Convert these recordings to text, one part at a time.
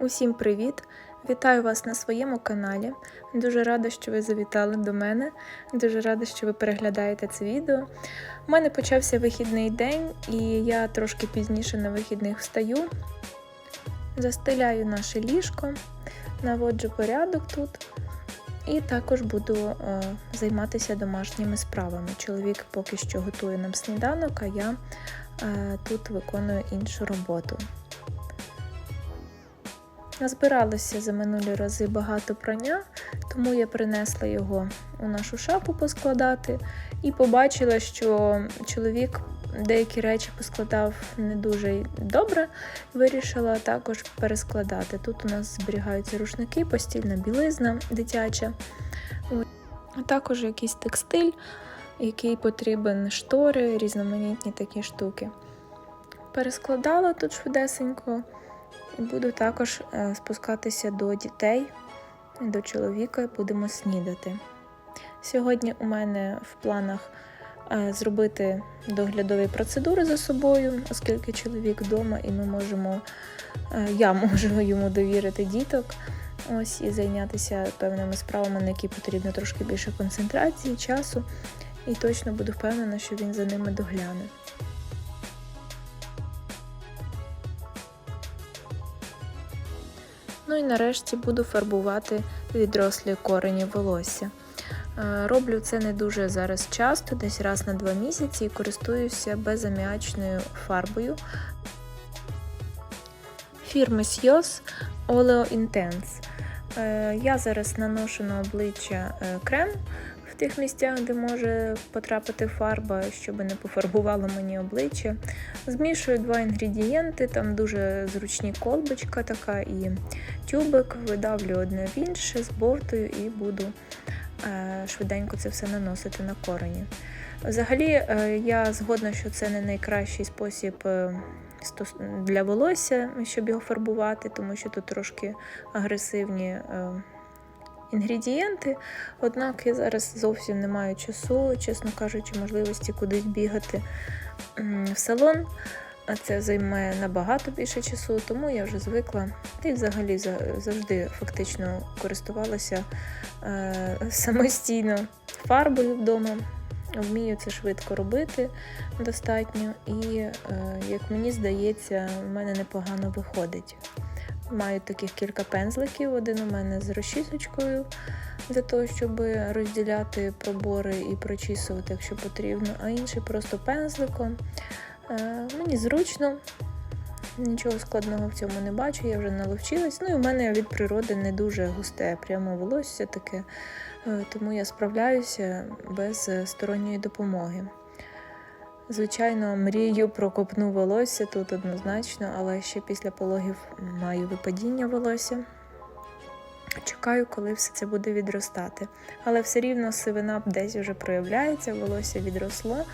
Усім привіт! Вітаю вас на своєму каналі. Дуже рада, що ви завітали до мене. Дуже рада, що ви переглядаєте це відео. У мене почався вихідний день, і я трошки пізніше на вихідних встаю. Застеляю наше ліжко, наводжу порядок тут. І також буду е, займатися домашніми справами. Чоловік поки що готує нам сніданок, а я е, тут виконую іншу роботу. Назбиралося за минулі рази багато прання, тому я принесла його у нашу шафу поскладати і побачила, що чоловік деякі речі поскладав не дуже добре, вирішила також перескладати. Тут у нас зберігаються рушники, постільна білизна дитяча, а також якийсь текстиль, який потрібен штори, різноманітні такі штуки. Перескладала тут швидесенько. І буду також е, спускатися до дітей, до чоловіка, будемо снідати. Сьогодні у мене в планах е, зробити доглядові процедури за собою, оскільки чоловік вдома, і ми можемо, е, я можу йому довірити діток. Ось і зайнятися певними справами, на які потрібно трошки більше концентрації, часу, і точно буду впевнена, що він за ними догляне. Ну і нарешті буду фарбувати відрослі корені волосся. Е, Роблю це не дуже зараз часто, десь раз на два місяці, і користуюся безаміачною фарбою фірми Sios Oleo Intense. Е, Я зараз наношу на обличчя е, крем тих місцях, де може потрапити фарба, щоб не пофарбувало мені обличчя. Змішую два інгредієнти, там дуже зручні колбочка така і тюбик, видавлю одне в інше, збовтую і буду е, швиденько це все наносити на корені. Взагалі, е, я згодна, що це не найкращий спосіб е, для волосся, щоб його фарбувати, тому що тут трошки агресивні. Інгредієнти, однак я зараз зовсім не маю часу, чесно кажучи, можливості кудись бігати в салон. А це займе набагато більше часу, тому я вже звикла. Та взагалі завжди фактично користувалася е, самостійно фарбою вдома. Вмію це швидко робити достатньо, і, е, як мені здається, в мене непогано виходить. Маю таких кілька пензликів. Один у мене з розчісочкою для того, щоб розділяти пробори і прочісувати, якщо потрібно, а інший просто пензликом. Е, Мені зручно, нічого складного в цьому не бачу, я вже наловчилась. Ну і в мене від природи не дуже густе, прямо волосся таке, е, тому я справляюся без е, сторонньої допомоги. Звичайно, мрію про копну волосся тут однозначно, але ще після пологів маю випадіння волосся. Чекаю, коли все це буде відростати. Але все рівно сивина десь вже проявляється, волосся відросло,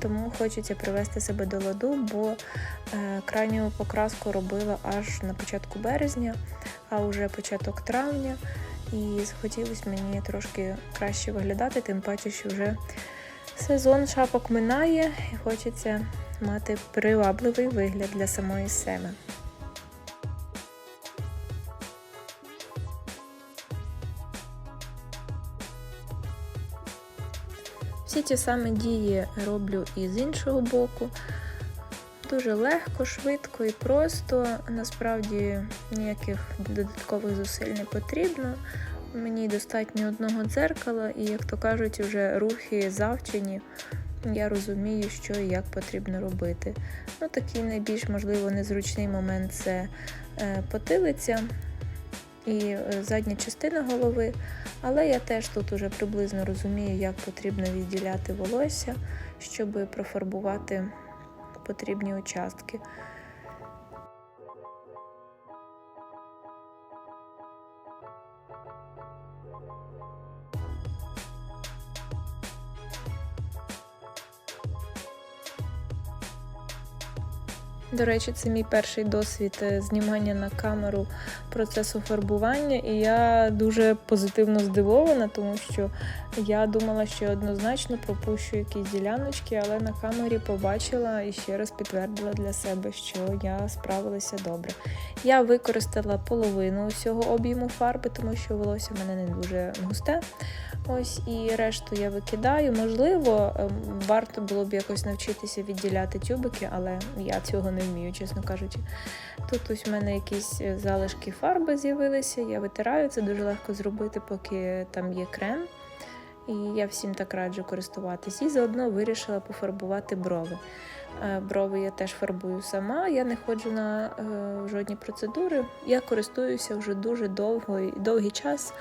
тому хочеться привести себе до ладу, бо е, крайню покраску робила аж на початку березня, а вже початок травня. І захотілося мені трошки краще виглядати, тим паче, що вже сезон шапок минає і хочеться мати привабливий вигляд для самої себе. Всі ті самі дії роблю і з іншого боку. Дуже легко, швидко і просто. Насправді ніяких додаткових зусиль не потрібно. Мені достатньо одного дзеркала, і, як то кажуть, вже рухи завчені. Я розумію, що і як потрібно робити. Ну, такий найбільш, можливо, незручний момент це е, потилиця і е, задня частина голови. Але я теж тут уже приблизно розумію, як потрібно відділяти волосся, щоб профарбувати потрібні участки. До речі, це мій перший досвід е, знімання на камеру процесу фарбування, і я дуже позитивно здивована, тому що я думала, що однозначно пропущу якісь діляночки, але на камері побачила і ще раз підтвердила для себе, що я справилася добре. Я використала половину усього об'єму фарби, тому що волосся в мене не дуже густе. Ось і решту я викидаю. Можливо, ем, варто було б якось навчитися відділяти тюбики, але я цього не вмію, чесно кажучи. Тут ось у мене якісь е, залишки фарби з'явилися, я витираю, це дуже легко зробити, поки там є крем. І я всім так раджу користуватись. І заодно вирішила пофарбувати брови. Е, Брови я теж фарбую сама, я не ходжу на е, жодні процедури. Я користуюся вже дуже довго, довгий час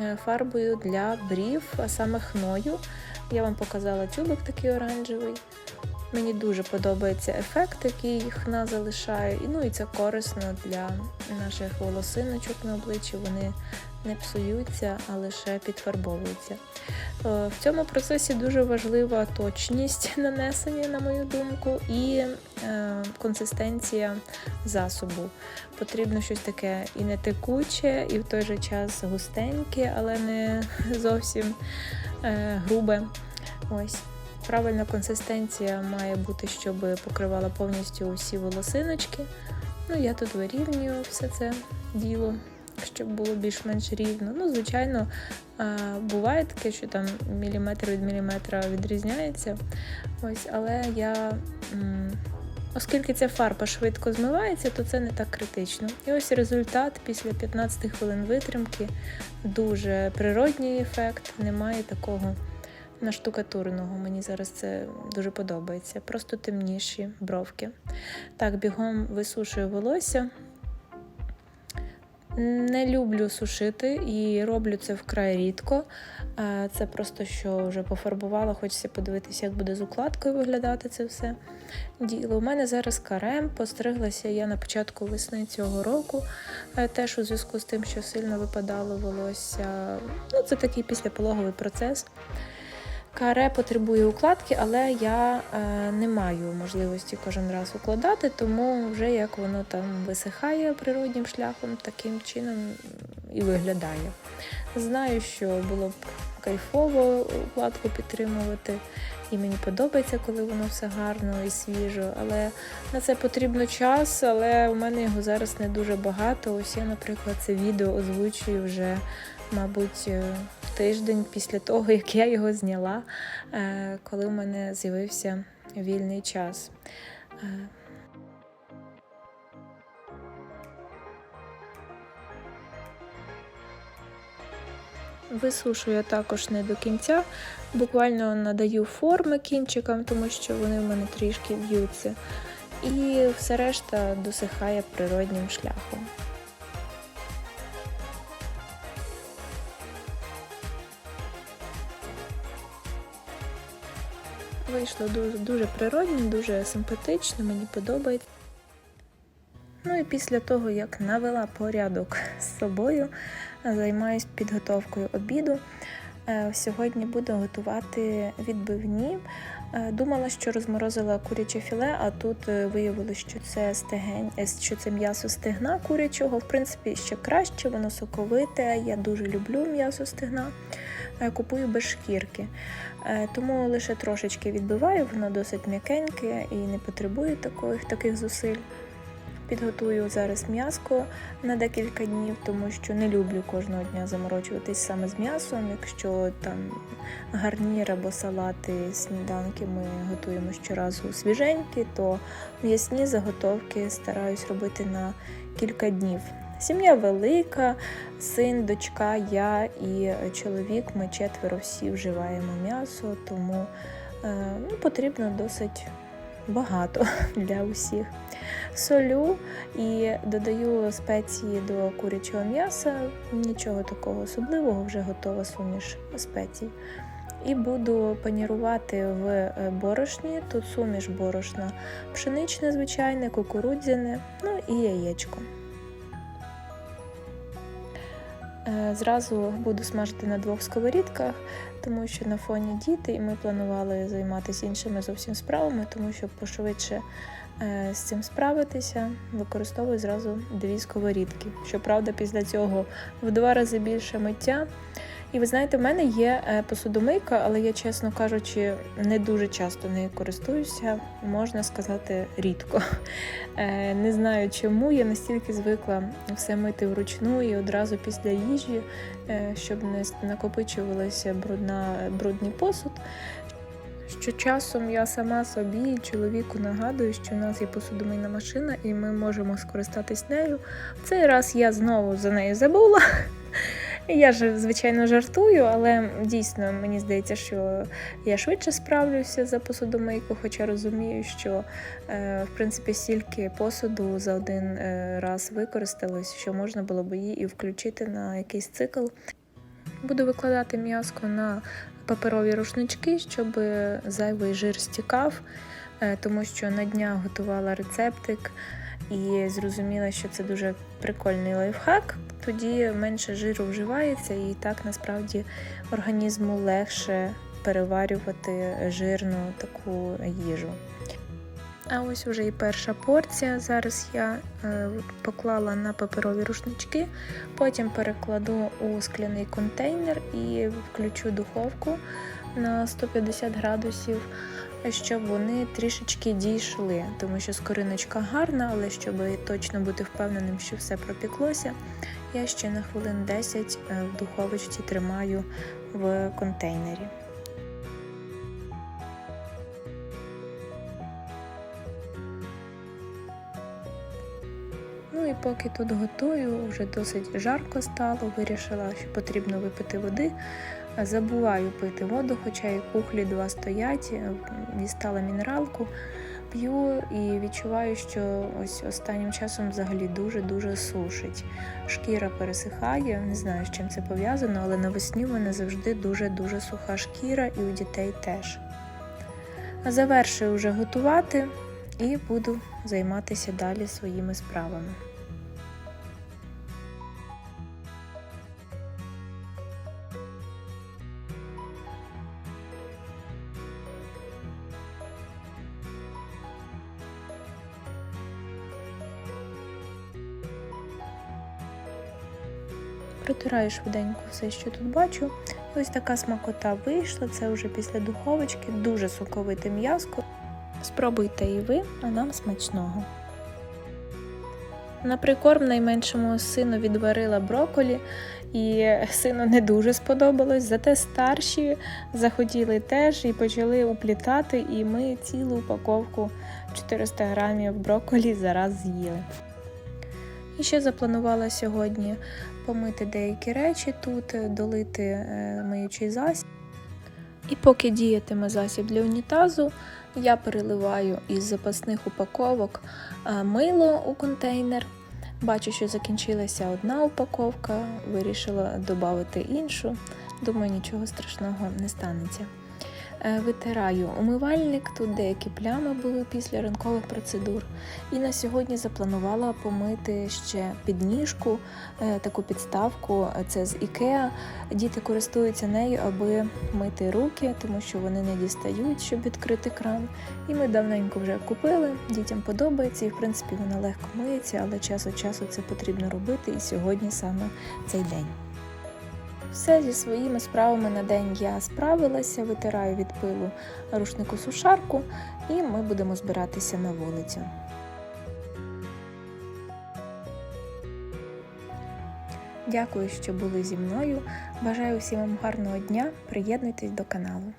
е, фарбою для брів, а саме хною. Я вам показала тюбик такий оранжевий. Мені дуже подобається ефект, який хна залишає. І, Ну і це корисно для наших волосиночок на обличчі. Вони не псуються, а лише підфарбовуються. Е, В цьому процесі дуже важлива точність нанесення, на мою думку, і е, консистенція засобу. Потрібно щось таке і не текуче, і в той же час густеньке, але не зовсім е, грубе. Ось. Правильна консистенція має бути, щоб покривала повністю усі волосиночки. Ну, я тут вирівнюю все це діло, щоб було більш-менш рівно. Ну, звичайно, буває таке, що там міліметр від міліметра відрізняється. Ось, але я. Оскільки ця фарба швидко змивається, то це не так критично. І ось результат після 15 хвилин витримки дуже природній ефект, немає такого наштукатуреного. Мені зараз це дуже подобається. Просто темніші бровки. Так, бігом висушую волосся. Не люблю сушити і роблю це вкрай рідко. Це просто що вже пофарбувала, хочеться подивитися, як буде з укладкою виглядати це все діло. У мене зараз карем, постриглася я на початку весни цього року, теж у зв'язку з тим, що сильно випадало волосся. Ну, Це такий післяпологовий процес. Каре потребує укладки, але я е, не маю можливості кожен раз укладати, тому вже як воно там висихає природнім шляхом, таким чином і виглядає. Знаю, що було б кайфово укладку підтримувати, і мені подобається, коли воно все гарно і свіжо. Але на це потрібно час, але у мене його зараз не дуже багато. Ось я, наприклад, це відео озвучую вже, мабуть, е, тиждень після того, як я його зняла, е, коли в мене з'явився вільний час. Е, Висушую я також не до кінця, буквально надаю форми кінчикам, тому що вони в мене трішки в'ються. І все решта досихає природнім шляхом. Вийшло дуже, дуже природньо, дуже симпатично, мені подобається. Ну і після того, як навела порядок з собою, займаюсь підготовкою обіду. Е, Сьогодні буду готувати відбивні. Е, Думала, що розморозила куряче філе, а тут е, виявилося, що це стегень, що це м'ясо стегна курячого. В принципі, ще краще, воно соковите. Я дуже люблю м'ясо стегна. Е, Купую без шкірки. Е, Тому лише трошечки відбиваю, воно досить м'якеньке і не потребує таких, таких зусиль. Підготую зараз м'яско на декілька днів, тому що не люблю кожного дня заморочуватись саме з м'ясом. Якщо там гарнір або салати, сніданки ми готуємо щоразу свіженькі, то м'ясні заготовки стараюсь робити на кілька днів. Сім'я велика, син, дочка, я і чоловік. Ми четверо всі вживаємо м'ясо, тому е, ну, потрібно досить багато для усіх. Солю і додаю спеції до курячого м'яса. Нічого такого особливого, вже готова суміш спецій. І буду панірувати в е, борошні. Тут суміш борошна пшеничне, звичайне, кукурудзяне, ну і яєчко. Зразу буду смажити на двох сковорідках, тому що на фоні діти, і ми планували займатися іншими зовсім справами, тому щоб пошвидше е, з цим справитися, використовую зразу дві сковорідки. Щоправда, після цього в два рази більше миття. І ви знаєте, в мене є е, посудомийка, але я, чесно кажучи, не дуже часто нею користуюся, можна сказати, рідко. Е, Не знаю чому, я настільки звикла все мити вручну і одразу після їжі, е, щоб не накопичувалася брудна, брудний посуд. Що часом я сама собі і чоловіку нагадую, що в нас є посудомийна машина, і ми можемо скористатись нею. В цей раз я знову за нею забула. Я ж, звичайно, жартую, але дійсно мені здається, що я швидше справлюся за посудомийку, хоча розумію, що е, в принципі стільки посуду за один е, раз використалось, що можна було б її і включити на якийсь цикл. Буду викладати м'яско на паперові рушнички, щоб зайвий жир стікав, е, тому що на днях готувала рецептик і зрозуміла, що це дуже прикольний лайфхак. Тоді менше жиру вживається, і так насправді організму легше переварювати жирну таку їжу. А ось вже і перша порція. Зараз я е, поклала на паперові рушнички, потім перекладу у скляний контейнер і включу духовку на 150 градусів, щоб вони трішечки дійшли, тому що скориночка гарна, але щоб точно бути впевненим, що все пропіклося, я ще на хвилин 10 в духовочці тримаю в контейнері. Ну і поки тут готую, вже досить жарко стало, вирішила, що потрібно випити води. Забуваю пити воду, хоча і кухлі два стоять, дістала мінералку, п'ю і відчуваю, що ось останнім часом взагалі дуже-дуже сушить. Шкіра пересихає, не знаю, з чим це пов'язано, але навесні в мене завжди дуже-дуже суха шкіра і у дітей теж. Завершую вже готувати і буду займатися далі своїми справами. Протираю швиденько все, що тут бачу. Ось така смакота вийшла. Це вже після духовочки, дуже соковите м'язко. Спробуйте і ви, а нам смачного. На прикорм найменшому сину відварила броколі, і сину не дуже сподобалось, зате старші захотіли теж і почали уплітати, і ми цілу упаковку 400 грамів броколі зараз з'їли. І ще запланувала сьогодні помити деякі речі тут, долити миючий засіб. І поки діятиме засіб для унітазу, я переливаю із запасних упаковок мило у контейнер. Бачу, що закінчилася одна упаковка, вирішила додати іншу. Думаю, нічого страшного не станеться. Витираю умивальник, тут деякі плями були після ранкових процедур. І на сьогодні запланувала помити ще підніжку, таку підставку. Це з Ікеа. Діти користуються нею, аби мити руки, тому що вони не дістають, щоб відкрити кран. І ми давненько вже купили. Дітям подобається, і в принципі вона легко миється, але час від часу це потрібно робити. І сьогодні саме цей день. Все зі своїми справами на день я справилася, витираю від пилу рушнику сушарку, і ми будемо збиратися на вулицю. Дякую, що були зі мною. Бажаю всім вам гарного дня. Приєднуйтесь до каналу.